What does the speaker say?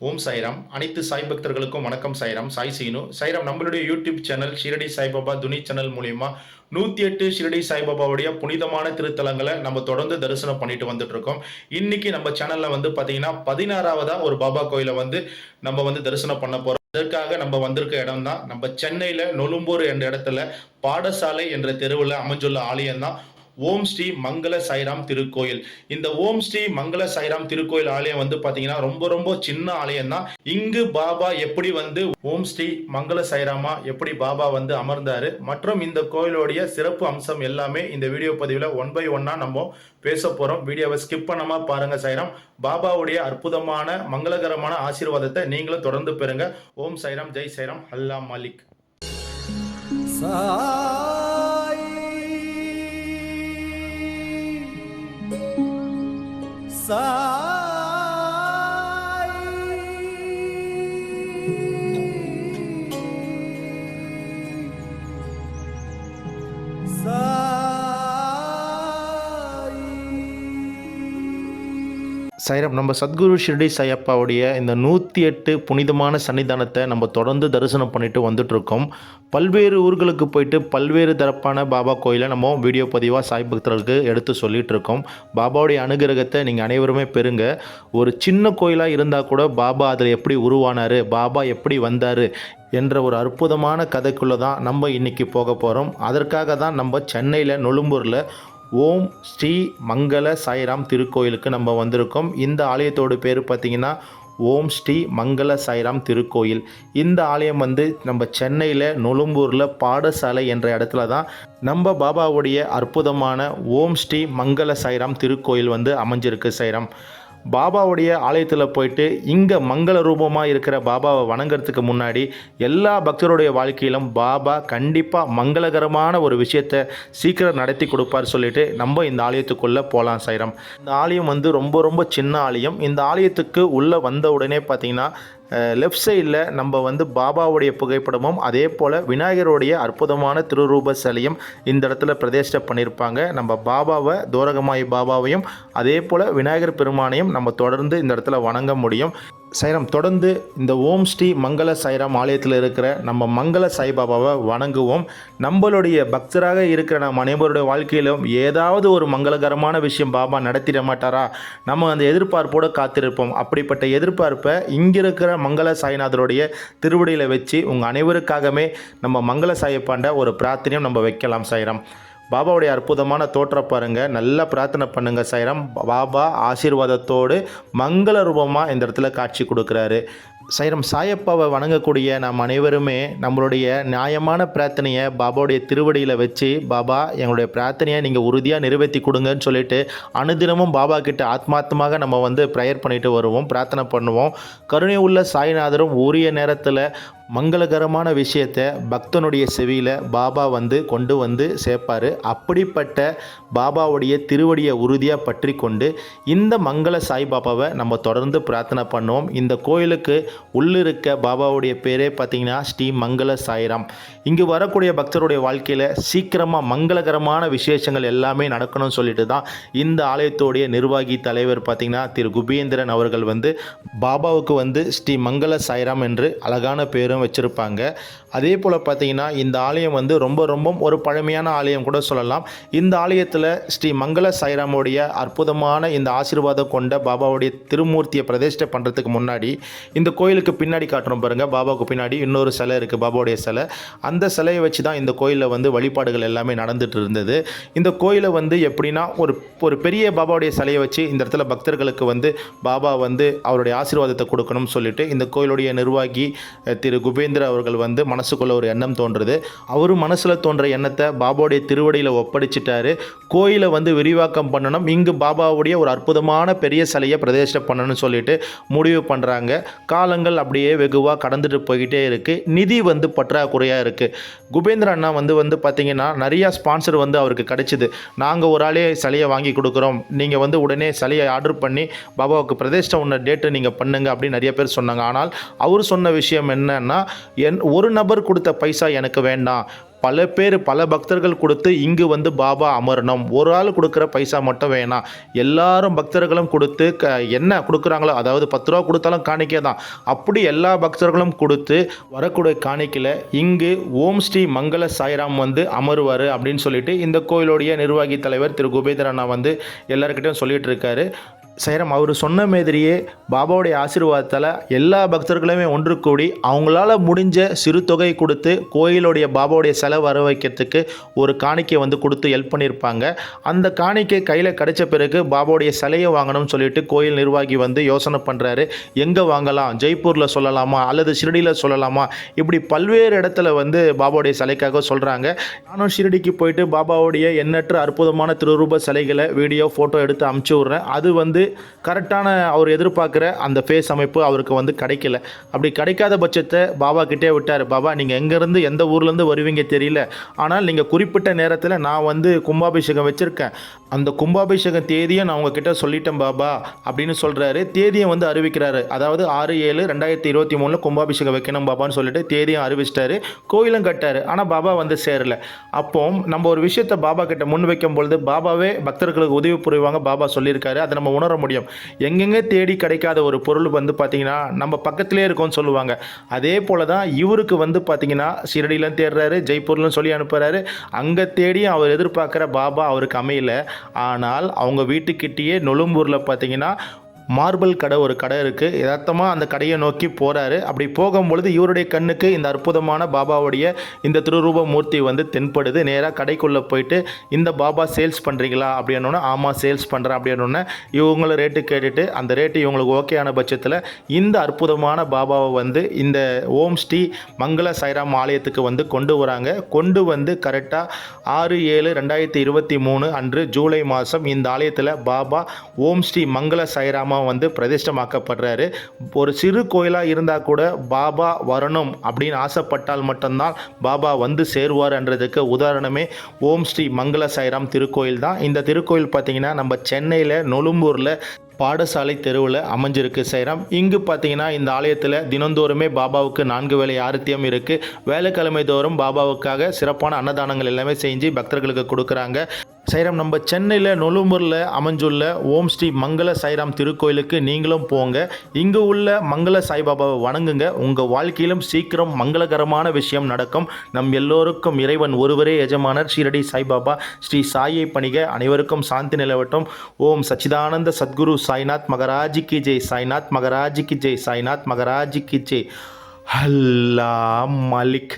ஓம் சாய்ராம். அனைத்து சாய் பக்தர்களுக்கும் வணக்கம் சாய்ராம். சாய் சீனு. சாய்ராம் நம்மளுடைய யூடியூப் சேனல் ஷிரடி சாய்பாபா துணி சேனல் மூலியமா நூற்றி எட்டு ஷிரடி சாய்பாபாவுடைய புனிதமான திருத்தலங்களை நம்ம தொடர்ந்து தரிசனம் பண்ணிட்டு வந்துட்டு இருக்கோம் இன்னைக்கு நம்ம சேனல்ல வந்து பார்த்தீங்கன்னா பதினாறாவதா ஒரு பாபா கோயிலை வந்து நம்ம வந்து தரிசனம் பண்ண போறோம். அதற்காக நம்ம வந்திருக்க இடம் தான் நம்ம சென்னையில நொலும்பூர் என்ற இடத்துல பாடசாலை என்ற தெருவில் அமைஞ்சுள்ள ஆலயம் தான் ஓம் ஸ்ரீ மங்கள சாய்ராம் திருக்கோயில். இந்த ஓம் ஸ்ரீ மங்கள சாய்ராம் திருக்கோயில் ஆலயம் வந்து பாத்தீங்கன்னா ரொம்ப ரொம்ப சின்ன ஆலயம் தான் இங்கு பாபா எப்படி வந்து ஓம் ஸ்ரீ மங்கள சாய்ராமா எப்படி பாபா வந்து அமர்ந்தாரு மற்றும் இந்த கோயிலுடைய சிறப்பு அம்சம் எல்லாமே இந்த வீடியோ பதிவில் ஒன் பை ஒன்னா நம்ம பேச போறோம். வீடியோவை ஸ்கிப் பண்ணாம பாருங்க சாய்ராம். பாபாவுடைய அற்புதமான மங்களகரமான ஆசீர்வாதத்தை நீங்களும் தொடர்ந்து பெறுங்க. ஓம் சாய்ராம் ஜெய் சாய்ராம். அல்லா மாலிக். சா சாய் சைரம் நம்ம சத்குரு ஷிரடி சாயப்பாவுடைய இந்த நூற்றி எட்டு புனிதமான சன்னிதானத்தை நம்ம தொடர்ந்து தரிசனம் பண்ணிட்டு வந்துட்ருக்கோம் பல்வேறு ஊர்களுக்கு போயிட்டு பல்வேறு தரப்பான பாபா கோயிலை நம்ம வீடியோ பதிவாக சாய் பக்தர்களுக்கு எடுத்து சொல்லிகிட்ருக்கோம் இருக்கோம் பாபாவுடைய அனுகிரகத்தை நீங்கள் அனைவருமே பெறுங்க. ஒரு சின்ன கோயிலாக இருந்தால் கூட பாபா அதில் எப்படி உருவானார் பாபா எப்படி வந்தார் என்ற ஒரு அற்புதமான கதைக்குள்ளே தான் நம்ம இன்றைக்கி போக போகிறோம் அதற்காக தான் நம்ம சென்னையில் நொழும்பூரில் ஓம் ஸ்ரீ மங்கள சாய்ராம் திருக்கோயிலுக்கு நம்ம வந்திருக்கோம். இந்த ஆலயத்தோட பேர் பார்த்திங்கன்னா ஓம் ஸ்ரீ மங்கள சாய்ராம் திருக்கோயில். இந்த ஆலயம் வந்து நம்ம சென்னையில் நொலும்பூரில் பாடசாலை என்ற இடத்துல தான் நம்ம பாபாவுடைய அற்புதமான ஓம் ஸ்ரீ மங்கள சாய்ராம் திருக்கோயில் வந்து அமைஞ்சிருக்கு சைராம் பாபாவுடைய ஆலயத்தில் போயிட்டு இங்கே மங்கள ரூபமாக இருக்கிற பாபாவை வணங்குறதுக்கு முன்னாடி எல்லா பக்தருடைய வாழ்க்கையிலும் பாபா கண்டிப்பாக மங்களகரமான ஒரு விஷயத்தை சீக்கிரம் நடத்தி கொடுப்பார் சொல்லிட்டு நம்ம இந்த ஆலயத்துக்குள்ளே போகலாம் சைரம் இந்த ஆலயம் வந்து ரொம்ப ரொம்ப சின்ன ஆலயம். இந்த ஆலயத்துக்கு உள்ளே வந்த உடனே பார்த்தீங்கன்னா லெஃப்ட் சைடில் நம்ம வந்து பாபாவுடைய புகைப்படமும் அதே போல் விநாயகருடைய அற்புதமான திருரூப சிலையும் இந்த இடத்துல பிரதிஷ்டை பண்ணியிருப்பாங்க நம்ம பாபாவை தோரகமாயி பாபாவையும் அதே போல் விநாயகர் பெருமானையும் நம்ம தொடர்ந்து இந்த இடத்துல வணங்க முடியும். சைரம். தொடர்ந்து இந்த ஓம் ஸ்ரீ மங்கள சைராம் ஆலயத்தில் இருக்கிற நம்ம மங்கள சாய்பாபாவை வணங்குவோம். நம்மளுடைய பக்தராக இருக்கிற நம்ம அனைவருடைய வாழ்க்கையிலும் ஏதாவது ஒரு மங்களகரமான விஷயம் பாபா நடத்திட மாட்டாரா? நம்ம அந்த எதிர்பார்ப்போடு காத்திருப்போம். அப்படிப்பட்ட எதிர்பார்ப்பை இங்கே இருக்கிற மங்கள சாய்நாதருடைய திருவடியில் வச்சு உங்கள் அனைவருக்காகவே நம்ம மங்கள சாயப்பாண்ட ஒரு பிரார்த்தனையும் நம்ம வைக்கலாம் சைரம். பாபாவுடைய அற்புதமான தோற்றம் பாருங்கள் நல்லா பிரார்த்தனை பண்ணுங்கள் சைரம். பாபா ஆசீர்வாதத்தோடு மங்கள ரூபமாக இந்த இடத்துல காட்சி கொடுக்குறாரு. சைரம் சாயப்பாவை வணங்கக்கூடிய நாம் அனைவருமே நம்மளுடைய நியாயமான பிரார்த்தனையை பாபாவுடைய திருவடியில் வச்சு பாபா எங்களுடைய பிரார்த்தனையை நீங்கள் உறுதியாக நிறைவேற்றி கொடுங்கன்னு சொல்லிட்டு அனுதினமும் பாபா கிட்ட ஆத்மாத்மாக நம்ம வந்து ப்ரேயர் பண்ணிட்டு வருவோம் பிரார்த்தனை பண்ணுவோம். கருணை உள்ள சாய்நாதரும் உரிய நேரத்தில் மங்களகரமான விஷயத்தை பக்தனுடைய செவியில் பாபா வந்து கொண்டு வந்து சேர்ப்பார். அப்படிப்பட்ட பாபாவுடைய திருவடியை உறுதியாக பற்றி கொண்டு இந்த மங்கள சாய்பாபாவை நம்ம தொடர்ந்து பிரார்த்தனை பண்ணுவோம். இந்த கோயிலுக்கு உள்ளிருக்க பாபாவுடைய பேரே பார்த்தீங்கன்னா ஸ்ரீ மங்கள சாய்ராம். இங்கு வரக்கூடிய பக்தருடைய வாழ்க்கையில் சீக்கிரமாக மங்களகரமான விசேஷங்கள் எல்லாமே நடக்கணும்னு சொல்லிட்டு தான் இந்த ஆலயத்தோடைய நிர்வாகி தலைவர் பார்த்திங்கன்னா திரு குபேந்திரன் அவர்கள் வந்து பாபாவுக்கு வந்து ஸ்ரீ மங்கள சாய்ராம் என்று அழகான பேரும் வச்சுருப்பாங்க. அதே போல் பார்த்தீங்கன்னா இந்த ஆலயம் வந்து ரொம்ப ரொம்ப ஒரு பழமையான ஆலயம் கூட சொல்லலாம். இந்த ஆலயத்தில் ஸ்ரீ மங்கள சாய்ராமுடைய அற்புதமான இந்த ஆசீர்வாதம் கொண்ட பாபாவுடைய திருமூர்த்தியை பிரதிஷ்டை பண்ணுறதுக்கு முன்னாடி இந்த கோயிலுக்கு பின்னாடி காட்டுறோம் பாருங்கள் பாபாவுக்கு பின்னாடி இன்னொரு சிலை இருக்குது பாபாவுடைய சிலை. அந்த சிலையை வச்சு தான் இந்த கோயிலில் வந்து வழிபாடுகள் எல்லாமே நடந்துட்டு இருந்தது. இந்த கோயிலை வந்து எப்படின்னா ஒரு ஒரு பெரிய பாபாவுடைய சிலையை வச்சு இந்த இடத்துல பக்தர்களுக்கு வந்து பாபா வந்து அவருடைய ஆசீர்வாதத்தை கொடுக்கணும்னு சொல்லிட்டு இந்த கோயிலுடைய நிர்வாகி திரு குபேந்திர அவர்கள் வந்து மனசுக்குள்ள ஒரு எண்ணம் தோன்றுது. அவரும் மனசில் தோன்ற எண்ணத்தை பாபாவுடைய திருவடியில் ஒப்படைச்சிட்டாரு. கோயிலை வந்து விரிவாக்கம் பண்ணணும். இங்கு பாபாவுடைய ஒரு அற்புதமான பெரிய சிலையை பிரதிஷ்டை பண்ணணும்னு சொல்லிட்டு முடிவு பண்ணுறாங்க காலங்கள் அப்படியே வெகுவாக கடந்துட்டு போய்கிட்டே இருக்குது நிதி வந்து பற்றாக்குறையாக இருக்குது குபேந்திர அண்ணா வந்து வந்து பார்த்தீங்கன்னா நிறையா ஸ்பான்சர் வந்து அவருக்கு கிடைச்சிது. நாங்கள் ஒரு ஆளே சிலையை வாங்கி கொடுக்குறோம். நீங்கள் வந்து உடனே சிலையை ஆர்டர் பண்ணி பாபாவுக்கு பிரதிஷ்டை உன்ன டேட்டு நீங்கள் பண்ணுங்க அப்படின்னு நிறைய பேர் சொன்னாங்க. ஆனால் அவர் சொன்ன விஷயம் என்னன்னா என் ஒரு நபர் கொடுத்த பைசா எனக்கு வேண்டாம். பல பேர் பல பக்தர்கள் கொடுத்து இங்கு வந்து பாபா அமரணும். ஒரு ஆள் கொடுக்குற பைசா மட்டும் வேணாம். எல்லாரும் பக்தர்களும் கொடுத்து க என்ன கொடுக்குறாங்களோ அதாவது பத்து ரூபா கொடுத்தாலும் காணிக்கை தான். அப்படி எல்லா பக்தர்களும் கொடுத்து வரக்கூடிய காணிக்கையில் இங்கு ஓம் ஸ்ரீ மங்கள சாய்ராம் வந்து அமருவார் அப்படின்னு சொல்லிட்டு இந்த கோயிலுடைய நிர்வாகி தலைவர் திரு. குபேதர் அண்ணா வந்து எல்லாருக்கிட்டையும் சொல்லிட்டு இருக்காரு. சைரம் அவர் சொன்ன மாதிரியே பாபாவுடைய ஆசீர்வாதத்தால் எல்லா பக்தர்களுமே ஒன்று கூடி அவங்களால முடிஞ்ச சிறு தொகை கொடுத்து கோயிலுடைய பாபாவுடைய செலவு வர வைக்கிறதுக்கு ஒரு காணிக்கை வந்து கொடுத்து ஹெல்ப் பண்ணியிருப்பாங்க. அந்த காணிக்கை கையில் கிடைச்ச பிறகு பாபாவுடைய சிலையை வாங்கணும்னு சொல்லிட்டு கோயில் நிர்வாகி வந்து யோசனை பண்ணுறாரு எங்கே வாங்கலாம்? ஜெய்ப்பூரில் சொல்லலாமா? அல்லது ஷிரடியில் சொல்லலாமா? இப்படி பல்வேறு இடத்துல வந்து பாபாவுடைய சிலைக்காக சொல்கிறாங்க நானும் ஷிரடிக்கு போயிட்டு பாபாவுடைய எண்ணற்ற அற்புதமான திருரூப சிலைகளை வீடியோ ஃபோட்டோ எடுத்து அமுச்சு விட்றேன். அது வந்து கரெக்டான அவர் எதிர்பார்க்குற அந்த ஃபேஸ் அமைப்பு அவருக்கு வந்து கிடைக்கல. அப்படி கிடைக்காத பட்சத்தை பாபா கிட்டே விட்டார். பாபா நீங்கள் எங்கேருந்து எந்த ஊர்லேருந்து வருவீங்க தெரியல. ஆனால் நீங்கள் குறிப்பிட்ட நேரத்தில் நான் வந்து கும்பாபிஷேகம் வச்சுருக்கேன். அந்த கும்பாபிஷேகம் தேதியை நான் உங்ககிட்ட சொல்லிட்டேன் பாபா அப்படின்னு சொல்கிறாரு தேதியை வந்து அறிவிக்கிறாரு. அதாவது ஆறு ஏழு ரெண்டாயிரத்தி இருபத்தி மூணில் கும்பாபிஷேகம் வைக்கணும் பாபான்னு சொல்லிட்டு தேதியும் அறிவிச்சிட்டாரு. கோயிலும் கட்டார். ஆனால் பாபா வந்து சேரல. அப்போ நம்ம ஒரு விஷயத்தை பாபா கிட்ட முன் வைக்கும் பொழுது பாபாவே பக்தர்களுக்கு உதவி புரிவாங்க. பாபா சொல்லியிருக்காரு. அதை நம்ம உணர முடியும். எங்கெங்கே தேடி கிடைக்காத ஒரு பொருள் வந்து பார்த்திங்கன்னா நம்ம பக்கத்திலே இருக்கோம்னு சொல்லுவாங்க. அதே போல தான் இவருக்கு வந்து பார்த்திங்கன்னா ஷிரடியிலும் தேடுறாரு ஜெய்ப்பூர்லும் சொல்லி அனுப்புகிறாரு அங்கே தேடி அவர் எதிர்பார்க்குற பாபா அவருக்கு அமையல. ஆனால் அவங்க வீட்டுக்கிட்டேயே நொலும்பூரில் பார்த்தீங்கன்னா மார்பிள் கடை ஒரு கடை இருக்குது யதார்த்தமாக அந்த கடையை நோக்கி போகிறாரு அப்படி போகும்பொழுது இவருடைய கண்ணுக்கு இந்த அற்புதமான பாபாவுடைய இந்த திருரூப மூர்த்தி வந்து தென்படுது. நேராக கடைக்குள்ளே போயிட்டு இந்த பாபா சேல்ஸ் பண்ணுறீங்களா அப்படின்னோன்னே ஆமாம் சேல்ஸ் பண்ணுறேன் அப்படின்னோடனே இவங்கள ரேட்டு கேட்டுட்டு அந்த ரேட்டு இவங்களுக்கு ஓகேயான பட்சத்தில் இந்த அற்புதமான பாபாவை வந்து இந்த ஓம் ஸ்ரீ மங்கள சைராம் ஆலயத்துக்கு வந்து கொண்டு வராங்க. கொண்டு வந்து கரெக்டாக ஆறு ஏழு ரெண்டாயிரத்தி இருபத்தி மூணு அன்று ஜூலை மாதம் இந்த ஆலயத்தில் பாபா ஓம் ஸ்ரீ மங்கள சைராம வந்து பிரதிஷ்டமாக்கப்படுறாரு. ஒரு சிறு கோயிலாக இருந்தால் கூட பாபா வரணும் அப்படின்னு ஆசைப்பட்டால் மட்டும்தான் பாபா வந்து சேருவார்ன்றதுக்கு உதாரணமே ஓம் ஸ்ரீ மங்கள சைராம் திருக்கோயில் தான். இந்த திருக்கோயில் பார்த்தீங்கன்னா நம்ம சென்னையில் நொழும்பூரில் பாடசாலை தெருவில் அமைஞ்சிருக்கு சைராம் இங்கு பார்த்தீங்கன்னா இந்த ஆலயத்தில் தினந்தோறுமே பாபாவுக்கு நான்கு வேலை ஆரத்தியம் இருக்குது வேலைக்கிழமை தோறும் பாபாவுக்காக சிறப்பான அன்னதானங்கள் எல்லாமே செஞ்சு பக்தர்களுக்கு கொடுக்குறாங்க. சைராம் நம்ம சென்னையில் நொலும்பூரில் அமைஞ்சுள்ள ஓம் ஸ்ரீ மங்கள சைராம் திருக்கோயிலுக்கு நீங்களும் போங்க. இங்கே உள்ள மங்கள சாய்பாபாவை வணங்குங்க. உங்கள் வாழ்க்கையிலும் சீக்கிரம் மங்களகரமான விஷயம் நடக்கும். நம் எல்லோருக்கும் இறைவன் ஒருவரே எஜமானர் ஷீரடி சாய்பாபா. ஸ்ரீ சாயை பணிக. அனைவருக்கும் சாந்தி நிலவட்டும். ஓம் சச்சிதானந்த சத்குரு சாய்நாத் மகராஜி கி ஜெய். சாய்நாத் மகராஜி கி ஜெய். சாய்நாத் மகராஜி கி ஜெய். அல்லா மலிக்.